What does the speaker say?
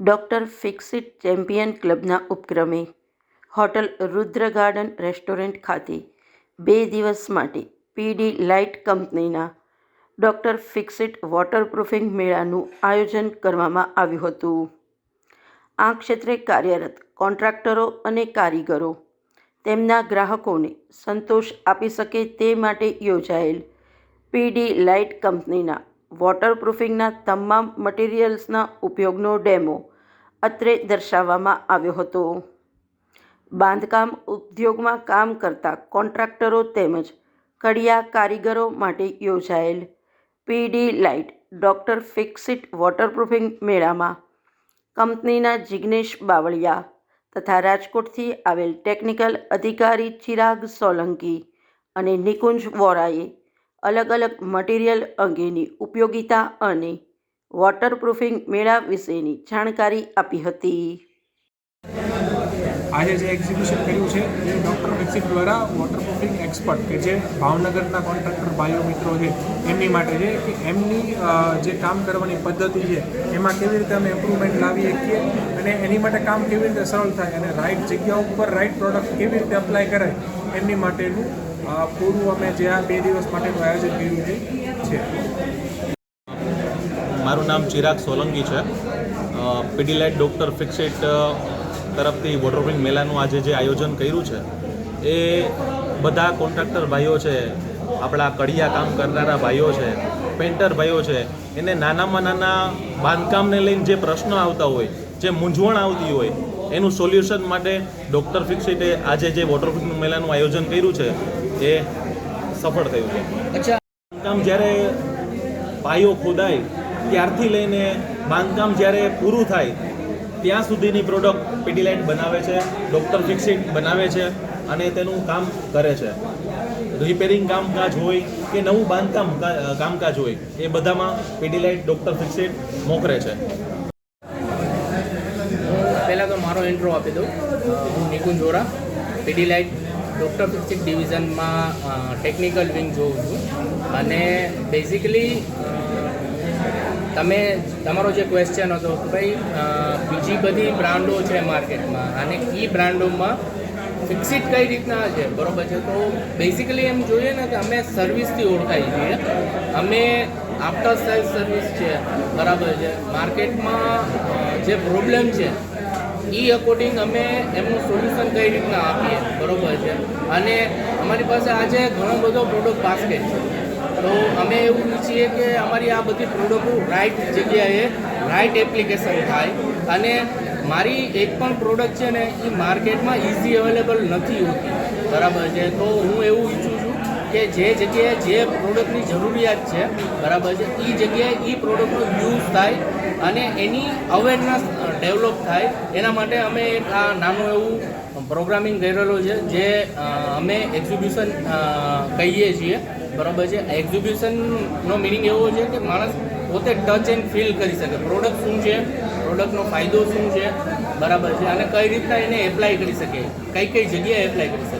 Doctor Fixit champion ક્લબના ઉપક્રમે hotel રુદ્ર garden restaurant ખાતે બે દિવસ માટે પીડી લાઇટ કંપનીના ડૉક્ટર ફિક્સિટ વોટરપ્રૂફિંગ મેળાનું આયોજન કરવામાં આવ્યું હતું. આ ક્ષેત્રે કાર્યરત કોન્ટ્રાક્ટરો અને કારીગરો તેમના ગ્રાહકોને સંતોષ આપી શકે તે માટે યોજાયેલ પીડી લાઇટ કંપનીના વોટરપ્રૂફિંગના તમામ મટીરિયલ્સના ઉપયોગનો ડેમો અત્રે દર્શાવવામાં આવ્યો હતો. બાંધકામ ઉદ્યોગમાં કામ કરતા કોન્ટ્રાક્ટરો તેમજ કડિયા કારીગરો માટે યોજાયેલ Pidilite doctor Fixit waterproofing મેળામાં કંપનીના જિગ્નેશ બાવળિયા તથા રાજકોટથી આવેલ ટેકનિકલ અધિકારી ચિરાગ સોલંકી અને નિકુંજ વોરાએ અલગ અલગ મટીરિયલ અંગેની ઉપયોગિતા અને વોટરપ્રૂફિંગ મેળા વિશેની જાણકારી આપી હતી. આજે જે એક્ઝિબિશન કર્યું છે, એ ડૉક્ટર વિકસિત દ્વારા વોટરપ્રૂફિંગ એક્સપર્ટ કે જે ભાવનગરના કોન્ટ્રાક્ટર ભાઈઓ મિત્રો છે, એમની માટે છે કે એમની જે કામ કરવાની પદ્ધતિ છે, એમાં કેવી રીતે અમે ઇમ્પ્રુવમેન્ટ લાવી શકીએ અને એની માટે કામ કેવી રીતે સરળ થાય અને રાઈટ જગ્યા ઉપર રાઈટ પ્રોડક્ટ કેવી રીતે અપ્લાય કરાય, એમની માટેનું પૂરું અમે જે આ બે દિવસ માટેનું આયોજન કર્યું છે મારું નામ ચિરાગ સોલંકી છે. પીડીલાઇટ ડૉક્ટર ફિક્સિટ તરફથી વોટરપ્રિંગ મેળાનું આજે જે આયોજન કર્યું છે, એ બધા કોન્ટ્રાક્ટર ભાઈઓ છે, આપણા કડિયા કામ કરનારા ભાઈઓ છે, પેન્ટર ભાઈઓ છે, એને નાનામાં નાના બાંધકામને લઈને જે પ્રશ્નો આવતા હોય, જે મૂંઝવણ આવતી હોય, એનું સોલ્યુશન માટે ડૉક્ટર ફિક્સિટે આજે જે વોટરપ્રૂફિંગ મેળાનું આયોજન કર્યું છે એ સફળ થયું છે. બાંધકામ જ્યારે પાયો ખોદાય ત્યારથી લઈને બાંધકામ જ્યારે પૂરું થાય ત્યાં સુધીની પ્રોડક્ટ પીટીલાઇટ બનાવે છે ડૉક્ટર ફિક્સિટ બનાવે છે અને તેનું કામ કરે છે. રિપેરિંગ કામકાજ હોય કે નવું બાંધકામ કામકાજ હોય એ બધામાં પીટીલાઇટ ડૉક્ટર ફિક્સિટ મોકરે છે. પહેલાં તો મારો ઇન્ટ્રો આપી દઉં. હું નિકુંજ વોરા પીડીલાઇટ ડૉક્ટર ફિક્સિટ ડિવિઝનમાં ટેકનિકલ વિંગ જોઉં છું. અને બેઝિકલી તમે, તમારો જે ક્વેશ્ચન હતો કે ભાઈ બીજી બધી બ્રાન્ડો છે માર્કેટમાં, અને એ બ્રાન્ડોમાં ફિક્સિટ કઈ રીતના છે? બરોબર છે? તો બેઝિકલી એમ જોઈએ ને કે અમે સર્વિસથી ઓળખાઈ છીએ. અમે આફ્ટર સેલ્સ સર્વિસ છે. બરાબર છે. માર્કેટમાં જે પ્રોબ્લેમ છે એ અકોર્ડિંગ અમે એમનું સોલ્યુશન કઈ રીતના આપીએ, બરોબર છે? અને અમારી પાસે આજે ઘણો બધો પ્રોડક્ટ બાસ્કેટ છે. તો અમે એવું ઈચ્છીએ કે અમારી આ બધી પ્રોડક્ટો રાઇટ જગ્યાએ રાઇટ એપ્લિકેશન થાય. અને મારી એક પણ પ્રોડક્ટ છે ને એ માર્કેટમાં ઇઝી અવેલેબલ નથી હોતી. બરાબર છે? તો હું એવું ઈચ્છું કે જે જગ્યાએ જે પ્રોડક્ટની જરૂરિયાત છે, બરાબર છે એ જગ્યાએ એ પ્રોડક્ટનો યુઝ થાય અને એની અવેરનેસ ડેવલપ થાય. એના માટે અમે એક આ નાનું એવું પ્રોગ્રામિંગ કરેલો છે, જે અમે એક્ઝિબિશન કહીએ છીએ, બરાબર છે. એક્ઝિબિશનનો મિનિંગ એવો છે કે માણસ પોતે ટચ એન્ડ ફીલ કરી શકે. પ્રોડક્ટ શું છે? પ્રોડક્ટનો ફાયદો શું છે? બરાબર છે. અને કઈ રીતના એને એપ્લાય કરી શકે? કઈ કઈ જગ્યાએ એપ્લાય કરી શકે?